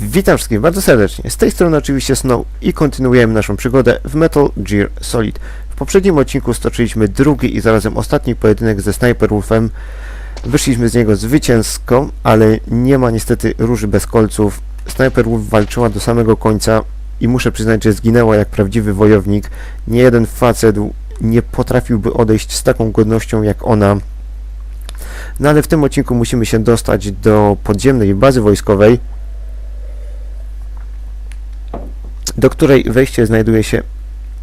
Witam wszystkich bardzo serdecznie. Z tej strony oczywiście Snow i kontynuujemy naszą przygodę w Metal Gear Solid. W poprzednim odcinku stoczyliśmy drugi i zarazem ostatni pojedynek ze Sniper Wolfem. Wyszliśmy z niego zwycięsko, ale nie ma niestety róży bez kolców. Sniper Wolf walczyła do samego końca i muszę przyznać, że zginęła jak prawdziwy wojownik. Nie jeden facet nie potrafiłby odejść z taką godnością jak ona. No ale w tym odcinku musimy się dostać do podziemnej bazy wojskowej, do której wejście znajduje się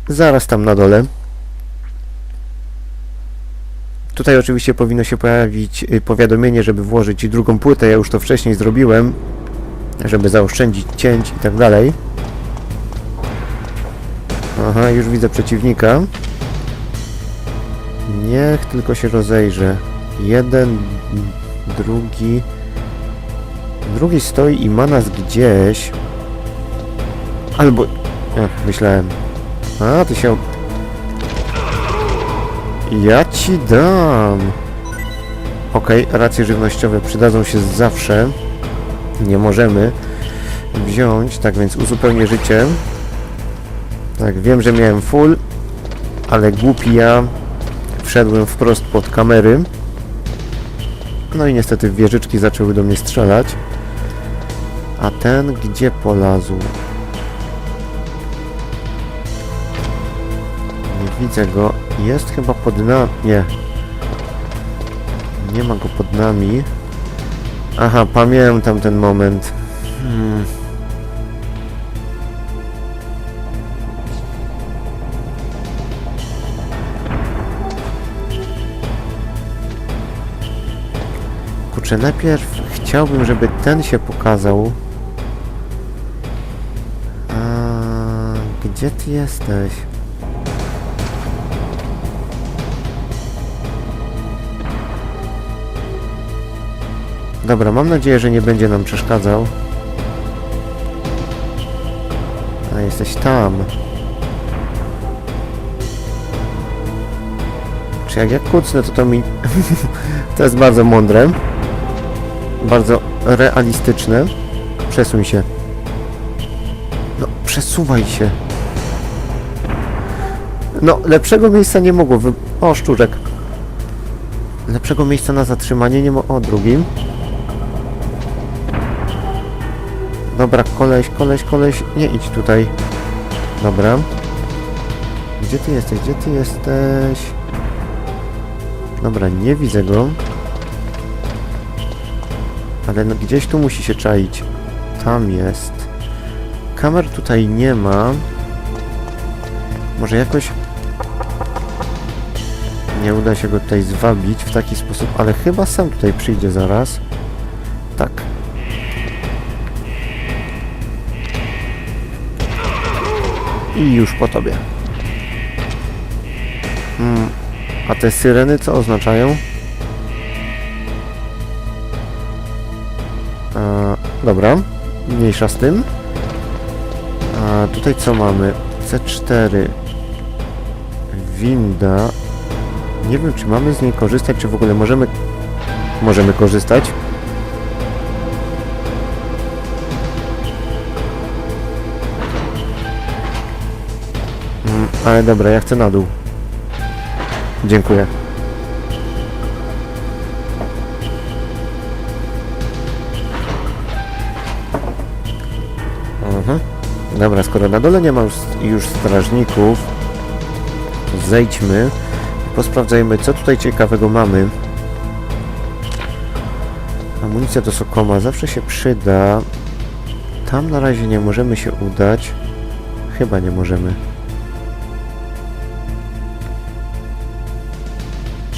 zaraz tam na dole. Tutaj oczywiście powinno się pojawić y, powiadomienie, żeby włożyć drugą płytę. Ja już to wcześniej zrobiłem, żeby zaoszczędzić cięć i tak dalej. Aha, już widzę przeciwnika. Niech tylko się rozejrzę. Jeden, drugi... Drugi stoi i ma nas gdzieś. Albo... Ach, myślałem. A, ty się... Ja ci dam. Okej, racje żywnościowe przydadzą się zawsze. Nie możemy wziąć, tak więc uzupełnię życie. Tak, wiem, że miałem full, ale głupi ja wszedłem wprost pod kamery. No i niestety wieżyczki zaczęły do mnie strzelać. A ten gdzie polazł? Widzę go. Jest chyba pod nami. Nie. Nie ma go pod nami. Aha, pamiętam ten moment. Hmm. Kurczę, najpierw chciałbym, żeby ten się pokazał. A gdzie ty jesteś? Dobra, mam nadzieję, że nie będzie nam przeszkadzał. A jesteś tam. Czy jak ja kucnę, to to mi... to jest bardzo mądre. Bardzo realistyczne. Przesuń się. No, przesuwaj się. No, lepszego miejsca nie mogło wy... O, szczurek. Lepszego miejsca na zatrzymanie nie ma... O, drugim. Dobra, koleś, koleś, koleś, nie idź tutaj. Dobra. Gdzie ty jesteś? Gdzie ty jesteś? Dobra, nie widzę go. Ale no, gdzieś tu musi się czaić. Tam jest. Kamer tutaj nie ma. Może jakoś... Nie uda się go tutaj zwabić w taki sposób, ale chyba sam tutaj przyjdzie zaraz. Tak. I już po tobie. Hmm. A te syreny co oznaczają? A, dobra, mniejsza z tym. A tutaj co mamy? C4. Winda. Nie wiem, czy mamy z niej korzystać, czy w ogóle możemy... Możemy korzystać. Ale dobra, ja chcę na dół. Dziękuję. Mhm. Dobra, skoro na dole nie ma już, strażników, zejdźmy i posprawdzajmy, co tutaj ciekawego mamy. Amunicja do Sokoma zawsze się przyda. Tam na razie nie możemy się udać. Chyba nie możemy.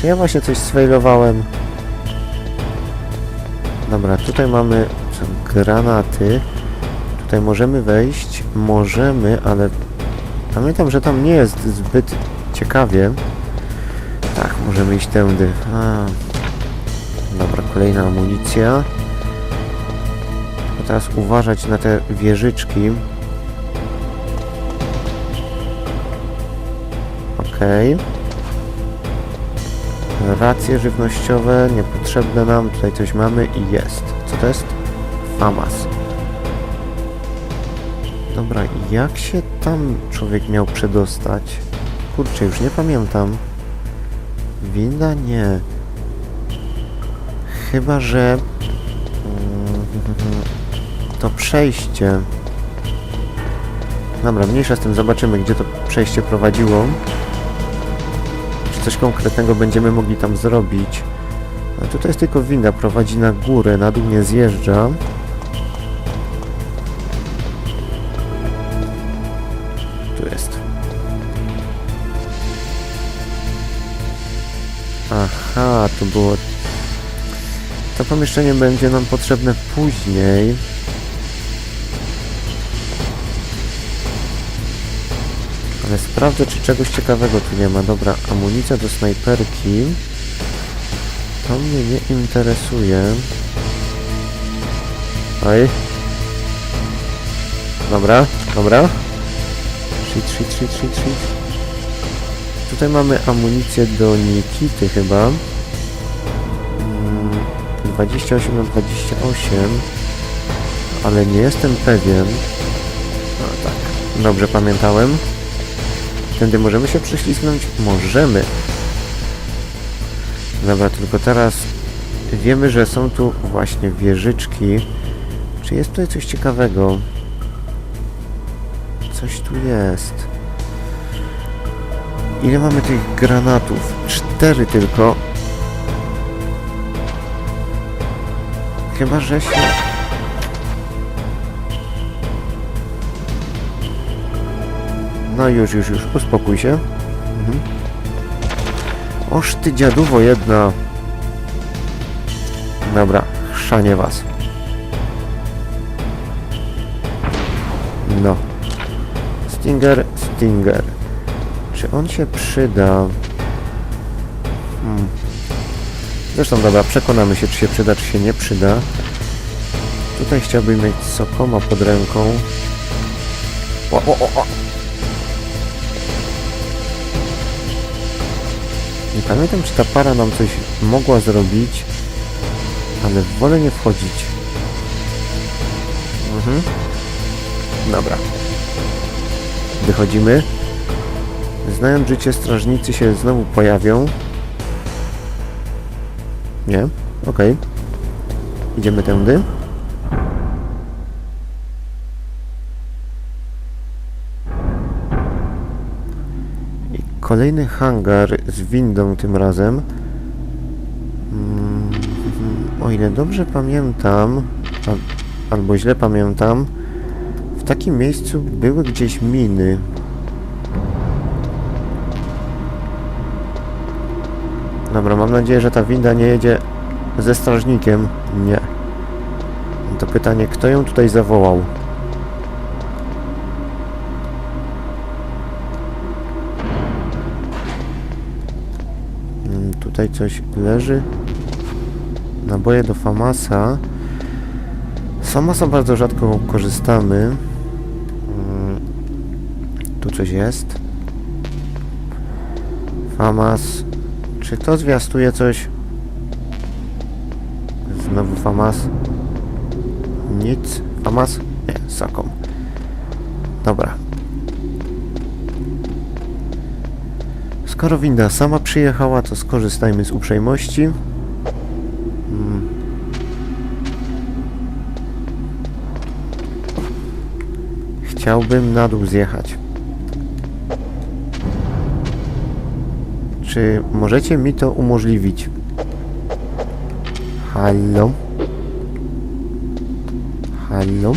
Czy ja właśnie coś sfailowałem? Dobra, tutaj mamy granaty. Tutaj możemy wejść. Możemy, ale pamiętam, że tam nie jest zbyt ciekawie. Tak, możemy iść tędy. A. Dobra, kolejna amunicja. Teraz uważać na te wieżyczki. Okej. Racje żywnościowe, niepotrzebne nam. Tutaj coś mamy i jest. Co to jest? Famas. Dobra, jak się tam człowiek miał przedostać? Kurczę, już nie pamiętam. Winda? Nie. Chyba, że... mm, To przejście. Dobra, mniejsza z tym, zobaczymy, gdzie to przejście prowadziło. Coś konkretnego będziemy mogli tam zrobić. A tutaj jest tylko winda, prowadzi na górę, na dół nie zjeżdża. Tu jest. Aha, to było... To pomieszczenie będzie nam potrzebne później. Ale sprawdzę, czy czegoś ciekawego tu nie ma. Dobra, amunicja do snajperki. To mnie nie interesuje. Oj. Dobra, dobra. Shit, shit, shit, shit, shit. Tutaj mamy amunicję do Nikity chyba. Mm, 28 na 28. Ale nie jestem pewien. No tak, dobrze pamiętałem. Tędy możemy się prześlizgnąć? Możemy. Dobra, tylko teraz wiemy, że są tu właśnie wieżyczki. Czy jest tutaj coś ciekawego? Coś tu jest. Ile mamy tych granatów? Cztery tylko. Chyba, że się... No już, już, już. Uspokój się. Mhm. Oż ty dziaduwo jedna. Dobra, chrzanie was. No. Stinger, Stinger. Czy on się przyda? Hmm. Zresztą dobra, przekonamy się, czy się przyda, czy się nie przyda. Tutaj chciałbym mieć Sokoma pod ręką. O, o, o, o. Nie pamiętam, czy ta para nam coś mogła zrobić, ale wolę nie wchodzić. Mhm. Dobra. Wychodzimy. Znając życie, strażnicy się znowu pojawią. Nie? Okej. Idziemy tędy. Kolejny hangar z windą tym razem. Mm, o ile dobrze pamiętam, albo źle pamiętam, w takim miejscu były gdzieś miny. Dobra, mam nadzieję, że ta winda nie jedzie ze strażnikiem. Nie. To pytanie, kto ją tutaj zawołał? Tutaj coś leży. Naboje do Famasa. Z Famasa bardzo rzadko korzystamy. Mm, Tu coś jest. Famas. Czy to zwiastuje coś? Znowu Famas. Nic. Famas? Nie, Sakom. Dobra. Skoro winda sama przyjechała, to skorzystajmy z uprzejmości. Mm. Chciałbym na dół zjechać. Czy możecie mi to umożliwić? Halo? Halo?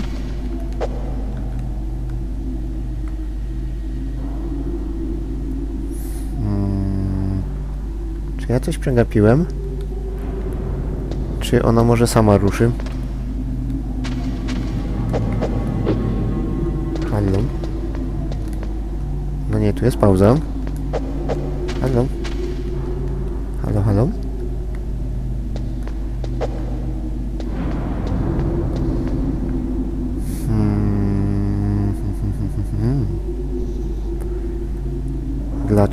Czy ja coś przegapiłem? Czy ona może sama ruszy? Halo? No nie, tu jest pauza. Halo? Halo, halo?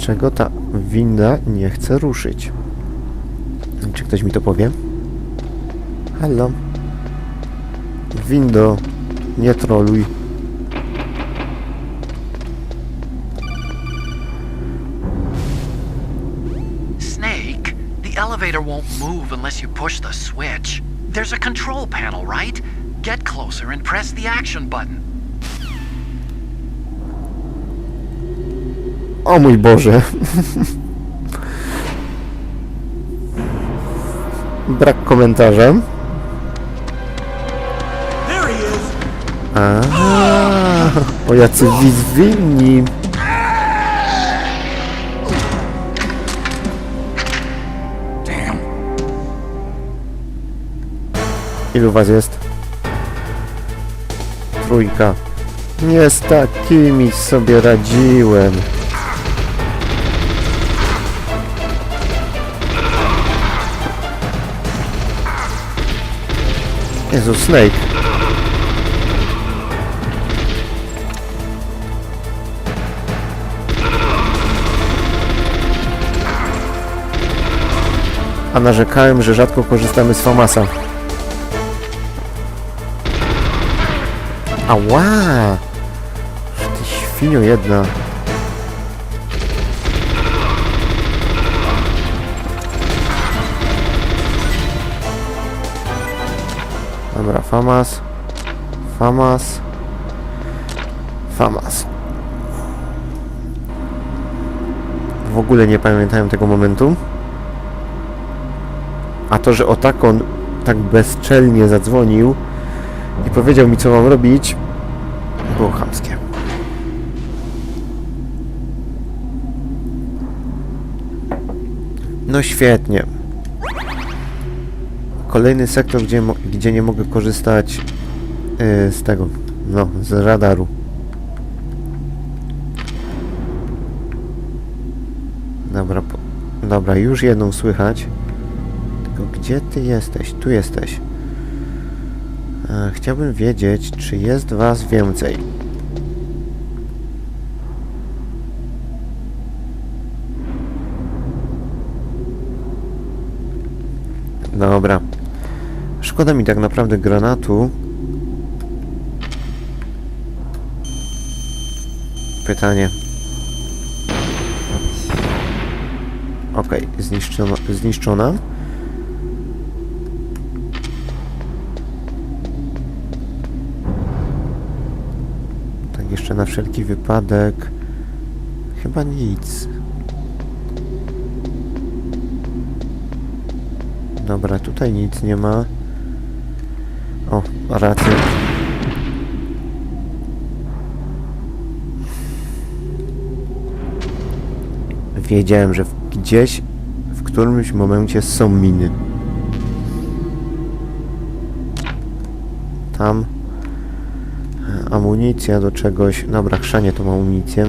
Dlaczego ta winda nie chce ruszyć? Czy ktoś mi to powie? Halo? Windo, nie troluj. Snake, the elevator won't move unless you push the switch. There's a control panel, right? Get closer and press the action button. O mój Boże. Brak komentarza. A, o jacy winni. Ilu was jest? Trójka. Nie z takimi sobie radziłem. Jezu, Snake. A narzekałem, że rzadko korzystamy z Famasa. Ała! Ty świnio jedna. Dobra, Famas. Famas. Famas. W ogóle nie pamiętałem tego momentu. A to, że o tak on tak bezczelnie zadzwonił i powiedział mi, co mam robić, było chamskie. No świetnie. Kolejny sektor, gdzie, gdzie nie mogę korzystać yy, z tego, no, z radaru. Dobra, dobra, już jedną słychać. Tylko gdzie ty jesteś? Tu jesteś. E, chciałbym wiedzieć, czy jest was więcej. Dobra. Szkoda mi tak naprawdę granatu. Pytanie. Okej, zniszczona, zniszczona. Tak jeszcze na wszelki wypadek. Chyba nic. Dobra, tutaj nic nie ma. O, rację. Wiedziałem, że gdzieś w którymś momencie są miny. Tam e, amunicja do czegoś. Dobra, chrzanie ma amunicję.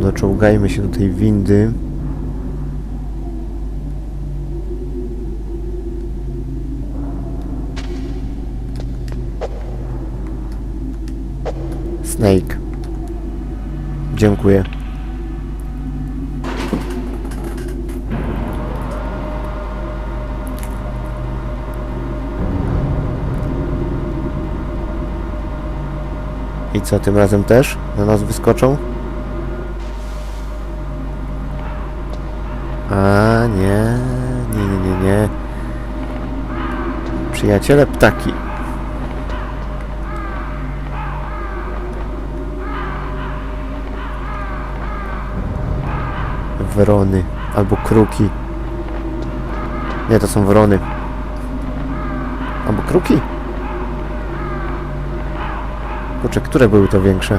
Doczołgajmy się do tej windy. Snake. Dziękuję. I co, tym razem też na nas wyskoczą? A nie, nie, nie, nie. Przyjaciele ptaki. Wrony albo kruki. Nie, to są wrony. Albo kruki? Kurczę, które były to większe?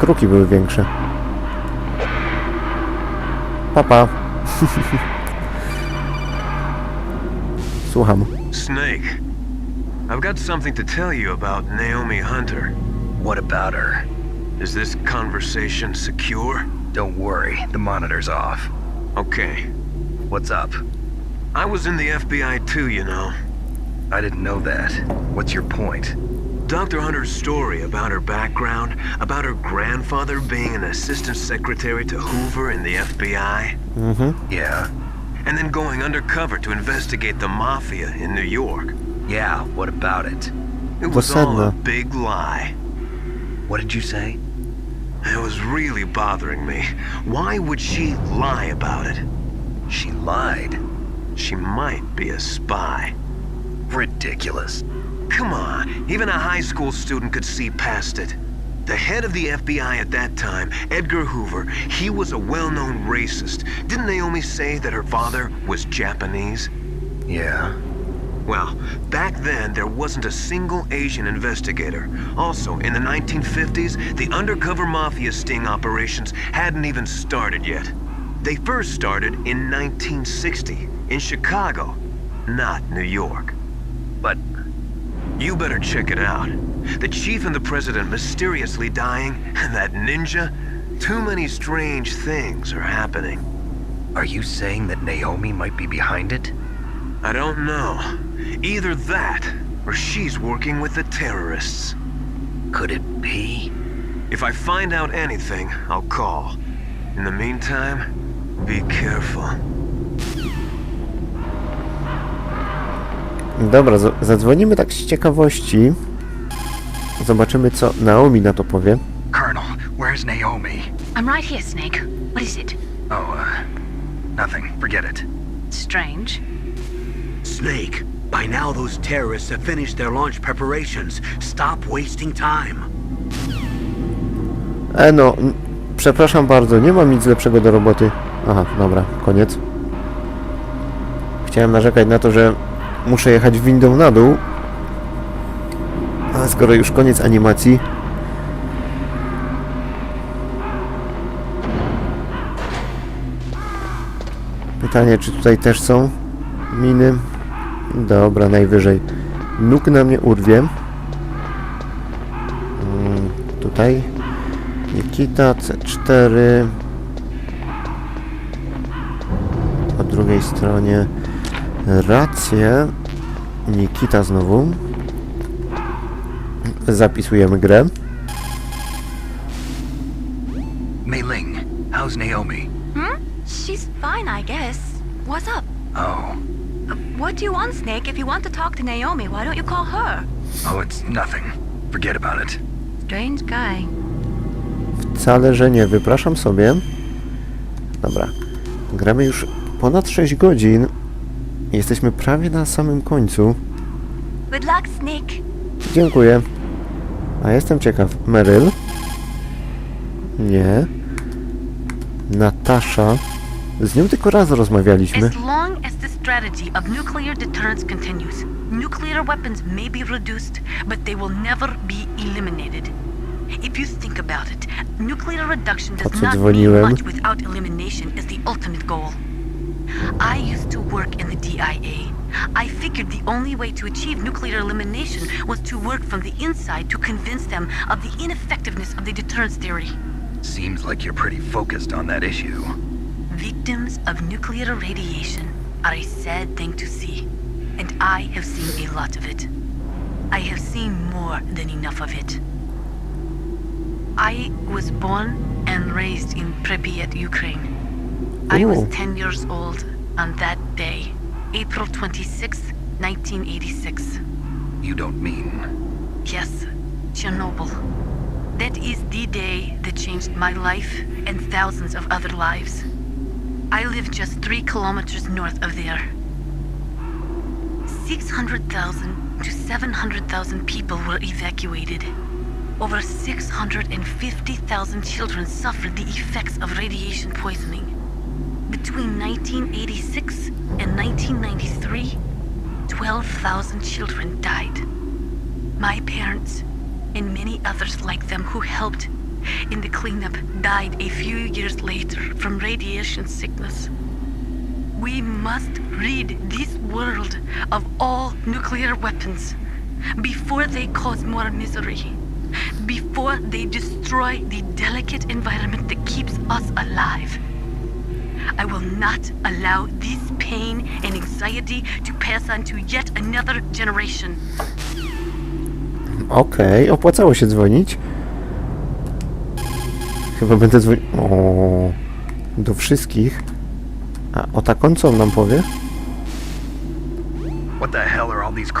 Kruki były większe. Papa. Słucham. Snake, I've got something to tell you about Naomi Hunter. What about her? Is this conversation secure? Don't worry, the monitor's off. Okay. What's up? I was in the FBI too, you know. I didn't know that. What's your point? Dr. Hunter's story about her background, about her grandfather being an assistant secretary to Hoover in the FBI, Mm-hmm. Yeah. and then going undercover to investigate the mafia in New York. Yeah, what about it? It was all a big lie. What did you say? It was really bothering me. Why would she lie about it? She lied. She might be a spy. Ridiculous. Come on, even a high school student could see past it. The head of the FBI at that time, Edgar Hoover, he was a well-known racist. Didn't Naomi say that her father was Japanese? Yeah. Well, back then there wasn't a single Asian investigator. Also, in the 1950s, the undercover mafia sting operations hadn't even started yet. They first started in 1960 in Chicago, not New York. But You better check it out. The chief and the president mysteriously dying, and that ninja. Too many strange things are happening. are you saying that Naomi might be behind it? I don't know. Either that, or she's working with the terrorists. Could it be? If I find out anything, I'll call. In the meantime, be careful. Dobra, zadzwonimy tak z ciekawości. Zobaczymy, co Naomi na to powie. Colonel, where's Naomi? I'm right here, Snake. What is it? Oh, uh, nothing. Forget it. Strange. Snake, by now those terrorists have finished their launch preparations. Stop wasting time. E no, przepraszam bardzo, nie mam nic lepszego do roboty. Aha, dobra, koniec. Chciałem narzekać na to, że muszę jechać windą na dół. A skoro już koniec animacji. Pytanie, czy tutaj też są miny? Dobra, najwyżej. Nóg na mnie urwie. Mm, tutaj. Nikita C4 po drugiej stronie rację Nikita znowu zapisujemy grę Mei Ling, how's Naomi? Hmm? She's fine, I guess. What's up? Oh, What do you want, Snake? If you want to talk to Naomi, why don't you call her? oh, it's nothing. Forget about it. Strange guy. wcale, że nie wypraszam sobie dobra gramy już ponad 6 godzin jesteśmy prawie na samym końcu Good luck, Snake. Dziękuję. A jestem ciekaw. Meryl? Nie. Natasza? Z nią tylko raz rozmawialiśmy. Strategy of nuclear deterrence continues, nuclear weapons may be reduced, but they will never be eliminated. If you think about it, nuclear reduction does not mean much without elimination as the ultimate goal. I used to work in the DIA. I figured the only way to achieve nuclear elimination was to work from the inside to convince them of the ineffectiveness of the deterrence theory. Seems like you're pretty focused on that issue. Victims of nuclear radiation are a sad thing to see, and I have seen a lot of it. I have seen more than enough of it. I was born and raised in Pripyat, Ukraine. I was 10 years old on that day, April 26, 1986. You don't mean. Yes, Chernobyl. That is the day that changed my life and thousands of other lives. I live just three kilometers north of there. 600,000 to 700,000 people were evacuated. Over 650,000 children suffered the effects of radiation poisoning. Between 1986 and 1993, 12,000 children died. My parents and many others like them who helped in the cleanup died a few years later from radiation sickness. We must rid this world of all nuclear weapons before they cause more misery, before they destroy the delicate environment that keeps us alive. I will not allow this pain and anxiety to pass on to yet another generation. Okej, opłacało się dzwonić. Chyba będę dzwonił... Do wszystkich. A o taką co on nam powie? What the hell are all these